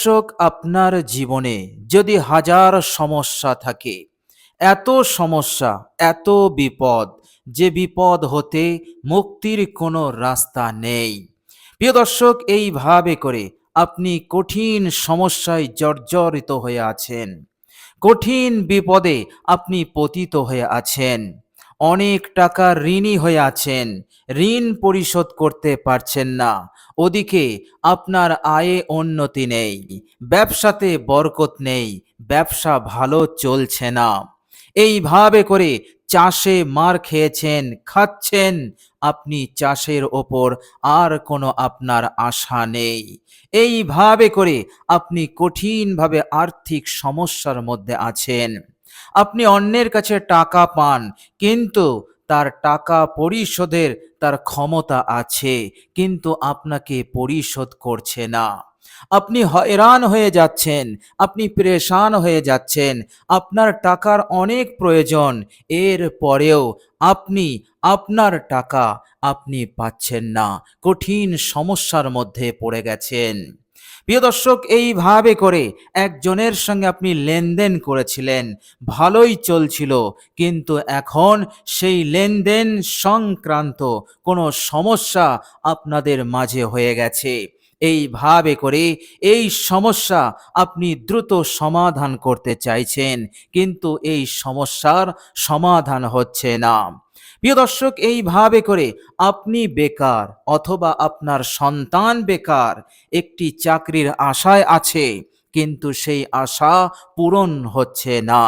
দর্শক আপনার জীবনে যদি হাজার সমস্যা থাকে, এত সমস্যা, এত বিপদ, যে বিপদ হতে মুক্তির কোনো রাস্তা নেই। প্রিয় দর্শক, এইভাবে করে আপনি কঠিন সমস্যায় জর্জরিত হয়ে আছেন। কঠিন বিপদে আপনি পতিত হয়ে আছেন। অনেক টাকা ঋণী হয়ে আছেন, ঋণ পরিশোধ করতে পারছেন না। ওদিকে আপনার আয়ে উন্নতি নেই, ব্যবসাতে বরকত নেই, ব্যবসা ভালো চলছে না। এইভাবে করে চাষে মার খেয়েছেন, খাচ্ছেন, আপনি চাষের ওপর আর কোনো আপনার আশা নেই। এইভাবে করে আপনি কঠিনভাবে আর্থিক সমস্যার মধ্যে আছেন। আপনি অন্যের কাছে টাকা পান, কিন্তু তার টাকা পরিশোধের তার ক্ষমতা আছে, কিন্তু আপনাকে পরিশোধ করছে না। আপনি হয়রান হয়ে যাচ্ছেন, আপনি পরেশান হয়ে যাচ্ছেন, আপনার টাকার অনেক প্রয়োজন, এর পরেও আপনি, আপনার টাকা আপনি পাচ্ছেন না, কঠিন সমস্যার মধ্যে পড়ে গেছেন। প্রিয় দর্শক, এইভাবে করে একজনের সঙ্গে আপনি লেনদেন করেছিলেন, ভালোই চলছিল, কিন্তু এখন সেই লেনদেন সংক্রান্ত কোনো সমস্যা আপনাদের মাঝে হয়ে গেছে। এইভাবে করে এই সমস্যা আপনি দ্রুত সমাধান করতে চাইছেন, কিন্তু এই সমস্যার সমাধান হচ্ছে না। প্রিয় দর্শক, এইভাবে করে আপনি বেকার অথবা আপনার সন্তান বেকার, একটি চাকরির আশায় আছে, কিন্তু সেই আশা পূরণ হচ্ছে না।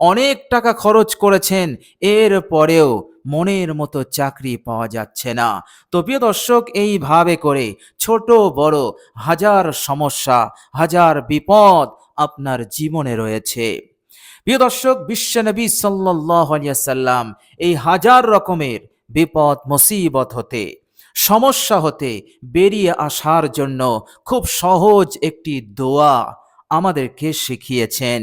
অনেক টাকা খরচ করেছেন, এর পরেও মনের মতো চাকরি পাওয়া যাচ্ছে না। তো প্রিয় দর্শক, এইভাবে করে ছোট, বড় হাজার সমস্যা, হাজার বিপদ আপনার জীবনে রয়েছে। প্রিয় দর্শক বিশ্বনবী সাল্লাম এই হাজার রকমের বিপদ, মুসিবত হতে, সমস্যা হতে বেরিয়ে আসার জন্য খুব সহজ একটি দোয়া আমাদেরকে শিখিয়েছেন।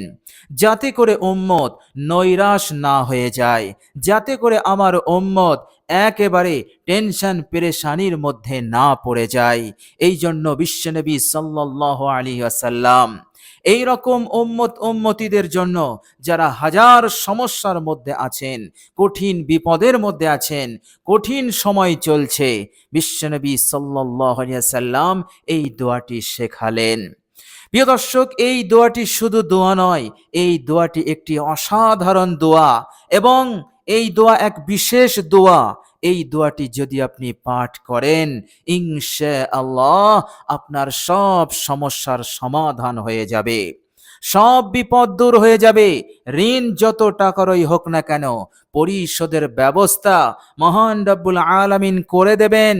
যাতে করে উম্মত নৈরাশ না হয়ে যায়, যাতে করে আমার উম্মত একেবারে টেনশন পেরেশানির মধ্যে না পড়ে যায়। এই জন্য বিশ্বনবী সাল্লাহ আলী আসাল্লাম এই রকম উম্মত উম্মতিদের জন্য যারা হাজার সমস্যার মধ্যে আছেন, কঠিন বিপদের মধ্যে আছেন, কঠিন সময় চলছে, বিশ্বনবী সাল্লাহ সাল্লাম এই দোয়াটি শেখালেন। প্রিয় দর্শক, এই দোয়াটি শুধু দোয়া নয়, এই দোয়াটি একটি অসাধারণ দোয়া এবং এই দোয়া এক বিশেষ দোয়া। এই দোয়াটি যদি আপনি পাঠ করেন ইনশা আল্লাহ আপনার সব সমস্যার সমাধান হয়ে যাবে। সব বিপদ দূর হয়ে যাবে। ঋণ যত টাকারই হোক না কেন, পরিশোধের ব্যবস্থা মহান রব্বুল আলামিন করে দেবেন।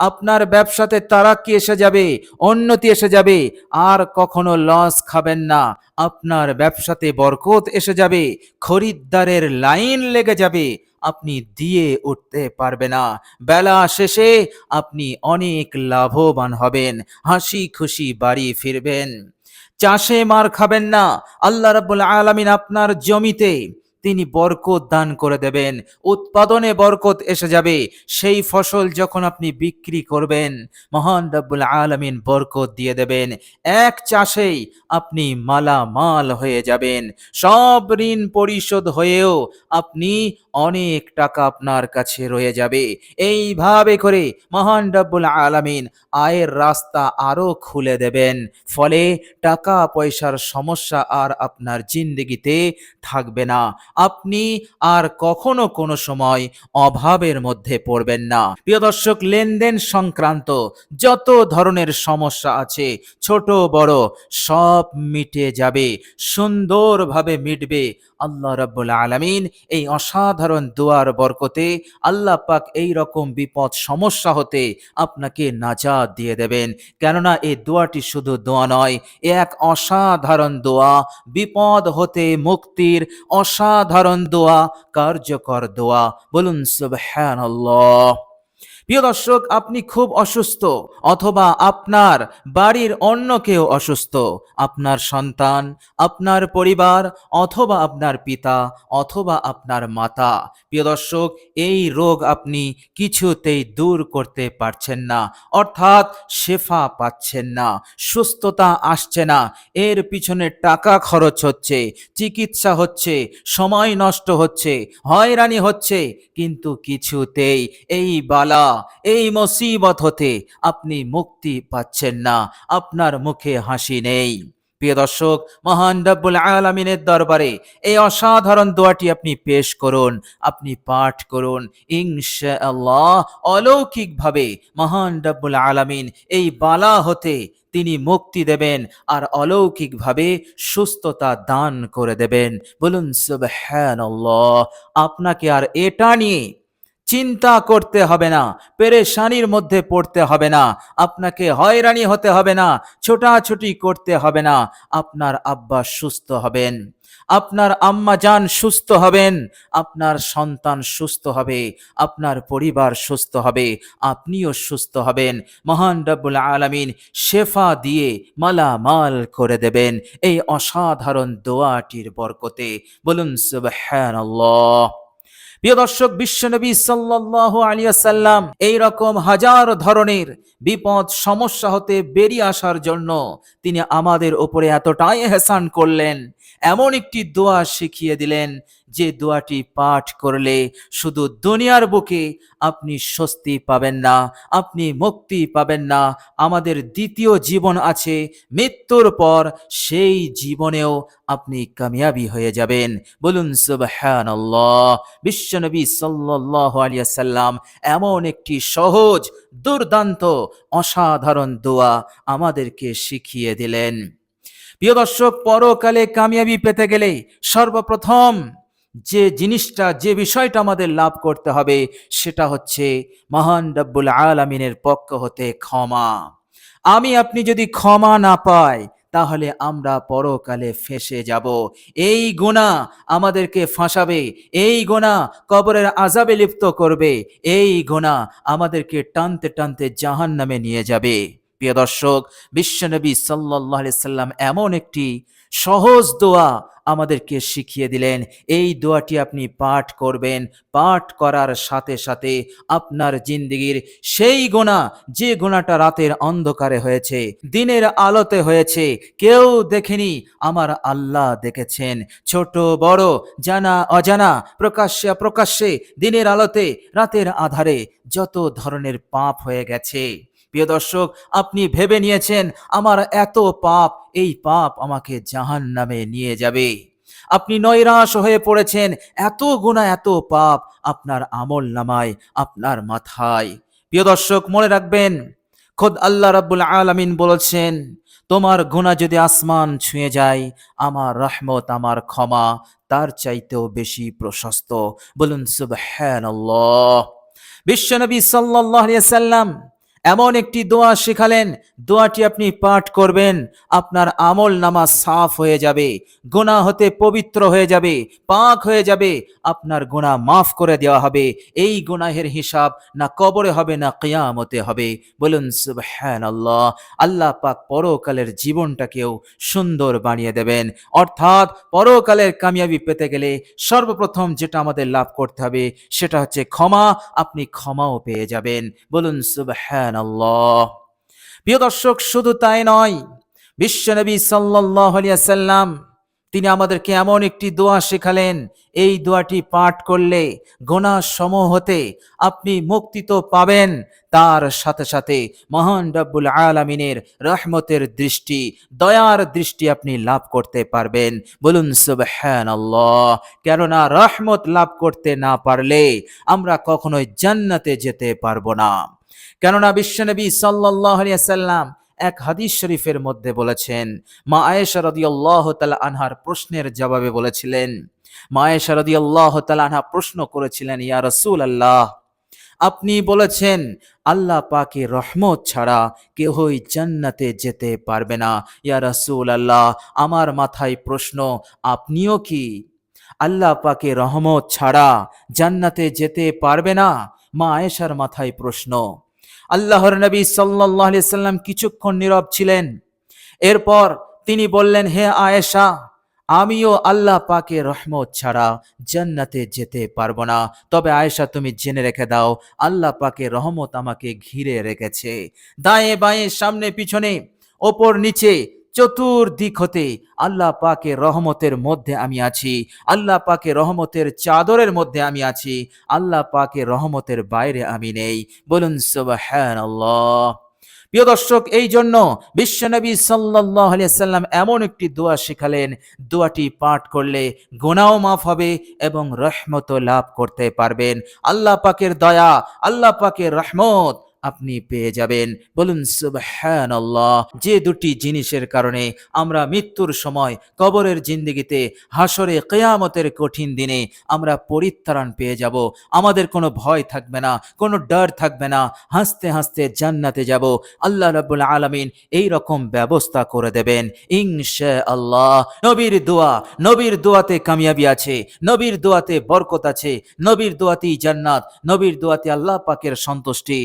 আপনার ব্যবসাতে তারাক্কি এসে যাবে? উন্নতি এসে যাবে। আর কখনো লস খাবেন না। আপনার ব্যবসাতে বরকত এসে যাবে। খরিদ্দারের লাইন লেগে যাবে। আপনি দিয়ে উঠতে পারবে না। বেলা শেষে আপনি অনেক লাভবান হবেন। হাসি খুশি বাড়ি ফিরবেন। চাষে মার খাবেন না। আল্লাহ রাব্বুল আলামিন আপনার জমিতে তিনি বরকত দান করে দেবেন। উৎপাদনে বরকত এসে যাবে। সেই ফসল যখন আপনি বিক্রি করবেন, মহান রব্বুল আলমিন বরকত দিয়ে দেবেন। এক চাষেই আপনি মালামাল হয়ে যাবেন। সব ঋণ পরিশোধ হয়েও আপনি অনেক টাকা আপনার কাছে রয়ে যাবে। এইভাবে করে মহান রব্বুল আলমিন আয়ের রাস্তা আরও খুলে দেবেন। ফলে টাকা পয়সার সমস্যা আর আপনার জিন্দগিতে থাকবে না। আপনি আর কখনো কোনো সময় অভাবের মধ্যে পড়বেন না। প্রিয় দর্শক, লেনদেন সংক্রান্ত যত ধরনের সমস্যা আছে, ছোট, বড়, সব মিটে যাবে, সুন্দরভাবে মিটবে। আল্লাহ রাব্বুল আলামিন এই অসাধারণ দুয়ার বরকতে আল্লাহ পাক এই রকম বিপদ সমস্যা হতে আপনাকে নাজাত দিয়ে দেবেন। কেননা এই দোয়াটি শুধু দোয়া নয় এক অসাধারণ দোয়া। বিপদ হতে মুক্তির অসাধারণ দোয়া কার্যকর দোয়া। বলুন সুবহানাল্লাহ। প্রিয় দর্শক, আপনি খুব অসুস্থ অথবা আপনার বাড়ির অন্য কেউ অসুস্থ। আপনার সন্তান, আপনার পরিবার অথবা আপনার পিতা অথবা আপনার মাতা। প্রিয় দর্শক, এই রোগ আপনি কিছুতেই দূর করতে পারছেন না, অর্থাৎ শেফা পাচ্ছেন না, সুস্থতা আসছে না, এর পিছনে টাকা খরচ হচ্ছে, চিকিৎসা হচ্ছে, সময় নষ্ট হচ্ছে, হয়রানি হচ্ছে, কিন্তু কিছুতেই এই বালা এই মুসিবত হতে আপনি মুক্তি পাচ্ছেন না। আপনার মুখে হাসি নেই। প্রিয় দর্শক, মহান রব্বুল আলমিনের দরবারে এই অসাধারণ দোয়াটি আপনি পেশ করুন, আপনি পাঠ করুন। ইনশাআল্লাহ অলৌকিকভাবে মহান রব্বুল আলামিন এই বালা হতে তিনি মুক্তি দেবেন আর অলৌকিকভাবে সুস্থতা দান করে দেবেন। বলুন, সুবহানাল্লাহ। আপনাকে আর এটা নিয়ে চিন্তা করতে হবে না, পেরেশানির মধ্যে পড়তে হবে না, আপনাকে হয়রানি হতে হবে না, ছোটাছুটি করতে হবে না, আপনার আব্বা সুস্থ হবেন, আপনার আম্মা যান সুস্থ হবেন, আপনার সন্তান সুস্থ হবে, আপনার পরিবার সুস্থ হবে, আপনিও সুস্থ হবেন, মহান রব্বুল আলামিন শেফা দিয়ে মালামাল করে দেবেন, এই অসাধারণ দোয়াটির বরকতে, বলুন সুবহানাল্লাহ। প্রিয় দর্শক বিশ্বনবী সাল্লাল্লাহু আলিয়াসাল্লাম সাল্লাম এই রকম হাজার ধরনের বিপদ সমস্যা হতে বেরিয়ে আসার জন্য তিনি আমাদের ওপরে এতটাই হেসান করলেন, এমন একটি দোয়া শিখিয়ে দিলেন যে দোয়াটি পাঠ করলে শুধু দুনিয়ার বুকে আপনি স্বস্তি পাবেন না, আপনি মুক্তি পাবেন না। আমাদের দ্বিতীয় জীবন আছে, মৃত্যুর পর সেই জীবনেও আপনি কামিয়াবি হয়ে যাবেন। বলুন, সুবহানাল্লাহ। বিশ্বনবী সাল্লাল্লাহু আলাইহি সাল্লাম এমন একটি সহজ, দুর্দান্ত, অসাধারণ দোয়া আমাদেরকে শিখিয়ে দিলেন। প্রিয় দর্শক, পরকালে কামিয়াবি পেতে গেলে সর্বপ্রথম যে জিনিসটা, যে বিষয়টা আমাদের লাভ করতে হবে, সেটা হচ্ছে মহান রব্বুল আলমিনের পক্ষ হতে ক্ষমা। আমি, আপনি যদি ক্ষমা না পাই, তাহলে আমরা পরকালে ফেসে যাব। এই গোনা আমাদেরকে ফাঁসাবে, এই গোনা কবরের আজাবে লিপ্ত করবে, এই গোনা আমাদেরকে টানতে টানতে জাহান নামে নিয়ে যাবে। প্রিয় দর্শক, বিশ্বনবী সাল্লাহ সাল্লাম এমন একটি সহজ দোয়া আমাদেরকে শিখিয়ে দিলেন। এই দোয়াটি আপনি পাঠ করবেন। পাঠ করার সাথে সাথে আপনার জিন্দিগির সেই গোনা, যে গোনাটা রাতের অন্ধকারে হয়েছে, দিনের আলোতে হয়েছে, কেউ দেখেনি, আমার আল্লাহ দেখেছেন। ছোট, বড়, জানা, অজানা, প্রকাশ্যে প্রকাশ্যে দিনের আলোতে, রাতের আধারে যত ধরনের পাপ হয়ে গেছে। প্রিয় দর্শক, আপনি ভেবে নিয়েছেন, আমার এত পাপ, এই পাপ আমাকে জাহান নামে নিয়ে যাবে। আপনি নৈরাশ হয়ে পড়েছেন, এত গুণা এত পাপ আপনার আমল নামায়, আপনার মাথায়। প্রিয় দর্শক, মনে রাখবেন, খোদ আল্লাহ রাব্বুল আলামিন বলেছেন, তোমার গুণা যদি আসমান ছুঁয়ে যায়, আমার রহমত, আমার ক্ষমা তার চাইতেও বেশি প্রশস্ত। বলুন সুবহানাল্লাহ। বিশ্বনবী আলাইহি সাল্লাম এমন একটি দোয়া শেখালেন, দোয়াটি আপনি পাঠ করবেন, আপনার আমল নামা সাফ হয়ে যাবে গোনা হতে পবিত্র হয়ে যাবে, পাক হয়ে যাবে, আপনার গোনা মাফ করে দেওয়া হবে, এই গুনাহের হিসাব না কবরে হবে, না কিয়ামতে হবে। বলুন সুবহান আল্লাহ আল্লাহ পাক পরকালের জীবনটাকেও সুন্দর বানিয়ে দেবেন। অর্থাৎ পরকালের কামিয়াবি পেতে গেলে সর্বপ্রথম যেটা আমাদের লাভ করতে হবে, সেটা হচ্ছে ক্ষমা, আপনি ক্ষমাও পেয়ে যাবেন। বলুন সুবহান আল্লাহ প্রিয় দর্শক, শুধু তাই নয় বিশ্বনবী সাল্লাহ সাল্লাম তিনি আমাদেরকে এমন একটি দোয়া শেখালেন, এই দোয়াটি পাঠ করলে গোনা সমূহ হতে আপনি মুক্তি তো পাবেন, তার সাথে সাথে মহান রব্বুল আলমিনের রহমতের দৃষ্টি, দয়ার দৃষ্টি আপনি লাভ করতে পারবেন। বলুন সুবহান আল্লাহ কেননা রহমত লাভ করতে না পারলে আমরা কখনোই জান্নাতে যেতে পারব না। কেননা বিশ্বনবী সাল্লাহ সাল্লাম এক হাদিস শরীফের মধ্যে বলেছেন, মা আয়েশা রদিয়াল্লাহ তালা আনহার প্রশ্নের জবাবে বলেছিলেন, মা আয়েশা রদিয়াল্লাহ তালা আনহা প্রশ্ন করেছিলেন, ইয়া রসুল আল্লাহ আপনি বলেছেন, আল্লাহ পাকে রহমত ছাড়া কেহই জান্নাতে যেতে পারবে না। ইয়া রসুল আল্লাহ আমার মাথায় প্রশ্ন, আপনিও কি আল্লাহ পাকে রহমত ছাড়া জান্নাতে যেতে পারবে না? মা আয়েশার মাথায় প্রশ্ন আল্লাহর নবী সাল্লাহ সাল্লাম কিছুক্ষণ নীরব ছিলেন। এরপর তিনি বললেন, হে আয়েশা, আমিও আল্লাহ পাকে রহমত ছাড়া জান্নাতে যেতে পারব না। তবে আয়েশা, তুমি জেনে রেখে দাও, আল্লাহ পাকে রহমত আমাকে ঘিরে রেখেছে। দায়ে বাঁয়ে, সামনে পিছনে, ওপর নিচে চতুর্দিক হতে আল্লাহ পাকে রহমতের মধ্যে আমি আছি। আল্লাহ পাকে রহমতের চাদরের মধ্যে আমি আছি। আল্লাহ পাকে রহমতের বাইরে আমি নেই। বলুন, সুবহানাল্লাহ। প্রিয় দর্শক, এই জন্য বিশ্বনবী সাল্লাহ সাল্লাম এমন একটি দোয়া শিখালেন। দোয়াটি পাঠ করলে গোনাও মাফ হবে এবং রহমত লাভ করতে পারবেন। আল্লাহ পাকের দয়া, আল্লাহ পাকের রহমত আপনি পেয়ে যাবেন। বলুন, সুবহানাল্লাহ, যে দুটি জিনিসের কারণে আমরা মৃত্যুর সময় কবরের জিন্দিগিতে হাসরে কেয়ামতের কঠিন দিনে আমরা পরিত্রাণ পেয়ে যাব। আমাদের কোনো ভয় থাকবে না, কোনো ডর থাকবে না। হাসতে হাসতে জান্নাতে যাব। আল্লাহ রাব্বুল আলামিন এই রকম ব্যবস্থা করে দেবেন। ইনশা আল্লাহ নবীর দোয়া, নবীর দোয়াতে কামিয়াবি আছে, নবীর দোয়াতে বরকত আছে, নবীর দোয়াতেই জান্নাত, নবীর দোয়াতে আল্লাহ পাকের সন্তুষ্টি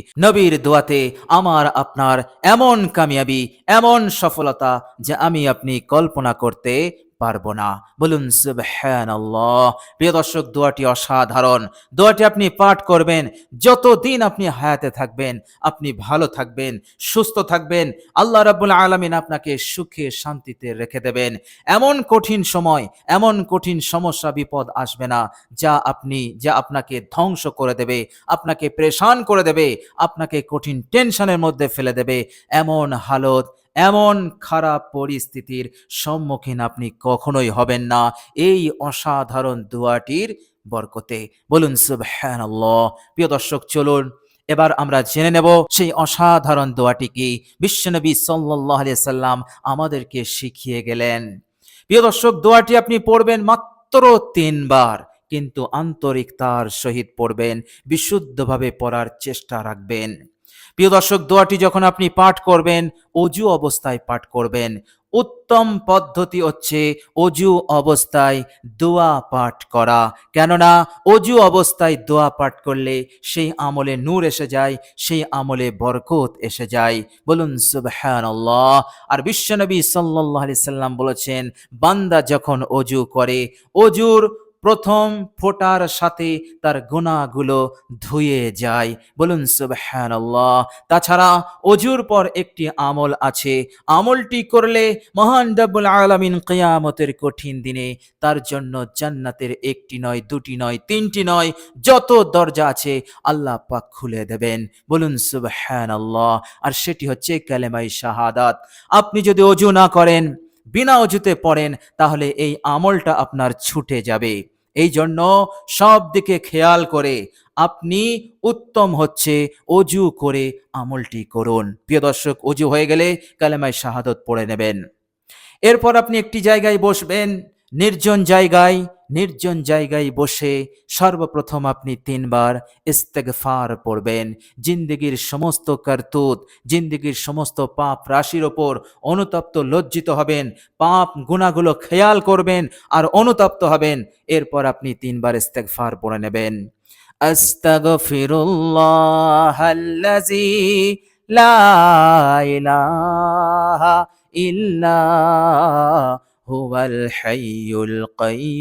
নবীর দোয়াতে আমার আপনার এমন কামিয়াবি এমন সফলতা যে আমি আপনি কল্পনা করতে পারব না। বলুন, সুবহানাল্লাহ। প্রিয় দর্শক, দোয়াটি অসাধারণ। দোয়াটি আপনি পাঠ করবেন, যতদিন আপনি হায়াতে থাকবেন, আপনি ভালো থাকবেন, সুস্থ থাকবেন, আল্লাহ রাব্বুল আলামিন আপনাকে সুখে শান্তিতে রেখে দেবেন। এমন কঠিন সময়, এমন কঠিন সমস্যা, বিপদ আসবে না, যা আপনি, যা আপনাকে ধ্বংস করে দেবে, আপনাকে প্রেশান করে দেবে, আপনাকে কঠিন টেনশনের মধ্যে ফেলে দেবে। এমন হালত এমন খারাপ পরিস্থিতির সম্মুখীন আপনি কখনোই হবেন না। এই অসাধারণ দোয়াটির বরকতে। বলুন, সুবহানাল্লাহ। প্রিয় দর্শক, চলুন, এবার আমরা জেনে নেব সেই অসাধারণ দোয়াটি কি। বিশ্বনবী আলাইহি সাল্লাম আমাদেরকে শিখিয়ে গেলেন। প্রিয় দর্শক, দোয়াটি আপনি পড়বেন মাত্র তিনবার, কিন্তু আন্তরিকতার সহিত পড়বেন, বিশুদ্ধভাবে পড়ার চেষ্টা রাখবেন। প্রিয় দর্শক, দোয়াটি যখন আপনি পাঠ করবেন, অজু অবস্থায় পাঠ করবেন। উত্তম পদ্ধতি হচ্ছে অজু অবস্থায় দোয়া পাঠ করা। কেননা, অজু অবস্থায় দোয়া পাঠ করলে সেই আমলে নূর এসে যায়, সেই আমলে বরকত এসে যায়। বলুন, সুবহানাল্লাহ। আর বিশ্বনবী সাল্লাল্লাহু আলাইহি সাল্লাম বলেছেন, বান্দা যখন অজু করে, অজুর প্রথম ফোটার সাথে তার গুণাগুলো ধুয়ে যায়। বলুন, সুবহানাল্লাহ। তাছাড়া অজুর পর একটি আমল আছে। আমলটি করলে মহান রব্বুল আলামিন কিয়ামতের কঠিন দিনে তার জন্য জান্নাতের একটি নয়, দুটি নয়, তিনটি নয়, যত দরজা আছে আল্লাহ পাক খুলে দেবেন। বলুন, সুবহানাল্লাহ। আর সেটি হচ্ছে কালেমাই শাহাদাত। আপনি যদি অজু না করেন, বিনা অজুতে পড়েন, তাহলে এই আমলটা আপনার ছুটে যাবে। এই জন্য সব দিকে খেয়াল করে আপনি উত্তম হচ্ছে, অজু করে আমলটি করুন। প্রিয় দর্শক, অজু হয়ে গেলে কালেমায় শাহাদত পড়ে নেবেন। এরপর আপনি একটি জায়গায় বসবেন নির্জন জায়গায় নির্জন জায়গায় বসে সর্বপ্রথম আপনি তিনবার ইস্তেগফার পড়বেন। জিন্দিগির সমস্ত কারতুত জিন্দিগির সমস্ত পাপ রাশির ওপর অনুতপ্ত লজ্জিত হবেন, পাপ গুণাগুলো খেয়াল করবেন আর অনুতপ্ত হবেন। এরপর আপনি তিনবার ইস্তেগফার পড়ে নেবেন। ইল্লা হুয়াল الحي القيوم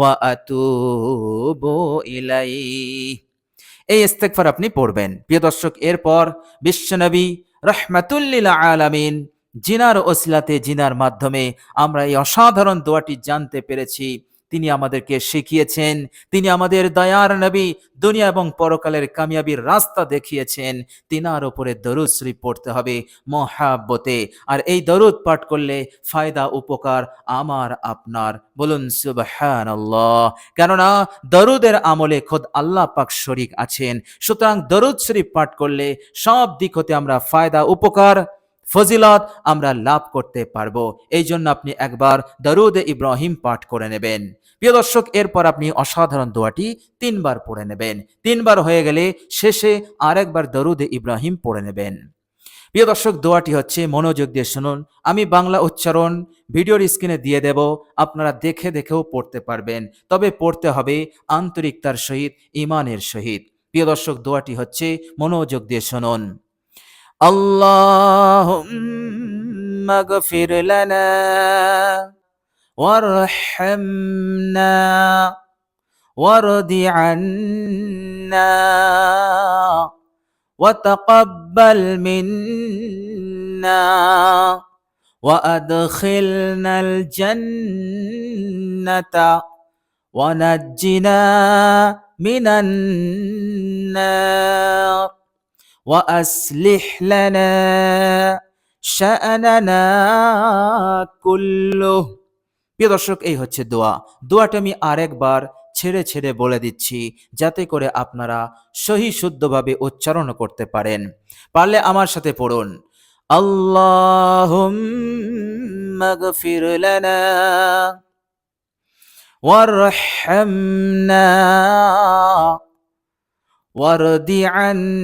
وأتوب إليه এই ইস্তেকফার আপনি পড়বেন। প্রিয় দর্শক, এরপর বিশ্বনবী রহমাতুল্লিল আলামিন জিনার ওসিলাতে জিনার মাধ্যমে আমরা এই অসাধারণ দোয়াটি জানতে পেরেছি। তিনি আমাদেরকে শিখিয়েছেন। তিনি আমাদের দয়ার নবী, দুনিয়া এবং পরকালের কামিয়াবির রাস্তা দেখিয়েছেন। তিনার ওপরে দরুদ শরীফ পড়তে হবে মহাব্বতে। আর এই দরুদ পাঠ করলে ফায়দা, উপকার আমার, আপনার। বলুন, সুবহানাল্লাহ। কেননা, দরুদের আমলে খোদ আল্লাহ পাক শরিক আছেন। সুতরাং দরুদ শরীফ পাঠ করলে সব দিক হতে আমরা ফায়দা, উপকার ফজিলত আমরা লাভ করতে পারব। এই জন্য আপনি একবার দরুদ ইব্রাহিম পাঠ করে নেবেন। প্রিয় দর্শক, এরপর আপনি অসাধারণ দোয়াটি তিনবার পড়ে নেবেন। তিনবার হয়ে গেলে শেষে আরেকবার দরুদ ইব্রাহিম পড়ে নেবেন। প্রিয় দর্শক, দোয়াটি হচ্ছে মনোযোগ দিয়ে শুনুন। আমি বাংলা উচ্চারণ ভিডিওর স্ক্রিনে দিয়ে দেব, আপনারা দেখে দেখেও পড়তে পারবেন। তবে পড়তে হবে আন্তরিকতার সহিত ইমানের সহিত। প্রিয় দর্শক, দোয়াটি হচ্ছে মনোযোগ দিয়ে শুনুন। اللهم اغفر لنا وارحمنا وارض عنا وتقبل منا وأدخلنا الجنة ونجنا من النار. واصلح لنا شاننا كله প্রিয় দর্শক এই হচ্ছে দোয়া দোয়াটা আমি আরেকবার ছেড়ে ছেড়ে বলে দিচ্ছি যাতে করে আপনারা সহি শুদ্ধভাবে উচ্চারণ করতে পারেন পারলে আমার সাথে পড়ুন আল্লাহ مغفر لنا وارحمنا وارض عنا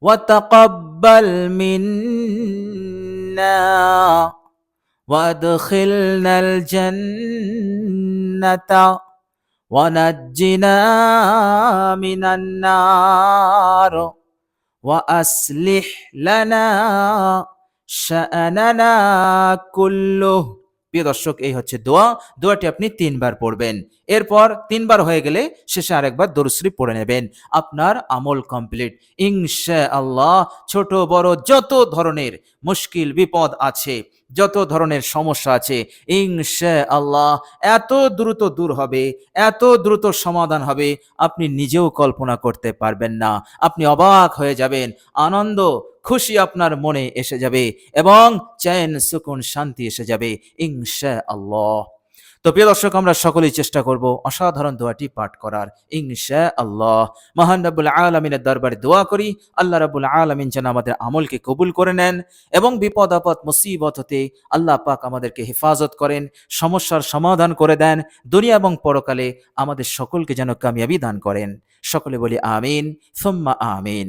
وتقبل منا وأدخلنا الجنة ونجنا من النار وأصلح لنا شأننا كله. প্রিয় দর্শক, এই হচ্ছে দোয়া। দোয়াটি আপনি তিনবার পড়বেন। এরপর তিনবার হয়ে গেলে শেষে আরেকবার দরুশ্রী পড়ে নেবেন। আপনার আমল কমপ্লিট। ইনশা আল্লাহ ছোট, বড়, যত ধরনের মুশকিল, বিপদ আছে, যত ধরনের সমস্যা আছে ইনশা আল্লাহ এত দ্রুত দূর হবে, এত দ্রুত সমাধান হবে, আপনি নিজেও কল্পনা করতে পারবেন না। আপনি অবাক হয়ে যাবেন। আনন্দ খুশি আপনার মনে এসে যাবে এবং চ্যান সুকুন শান্তি এসে যাবে ইনশা আল্লাহ তো প্রিয় দর্শক, আমরা সকলেই চেষ্টা করব অসাধারণ দোয়াটি পাঠ করার ইনশা আল্লাহ মহান রাব্বুল আলমিনের দরবারে দোয়া করি, আল্লাহ রাব্বুল আলমিন যেন আমাদের আমলকে কবুল করে নেন এবং বিপদ আপদ মুসিবত হতে আল্লাহ পাক আমাদেরকে হেফাজত করেন, সমস্যার সমাধান করে দেন, দুনিয়া এবং পরকালে আমাদের সকলকে যেন কামিয়াবি দান করেন। সকলে বলি আমিন, সুম্মা আমিন।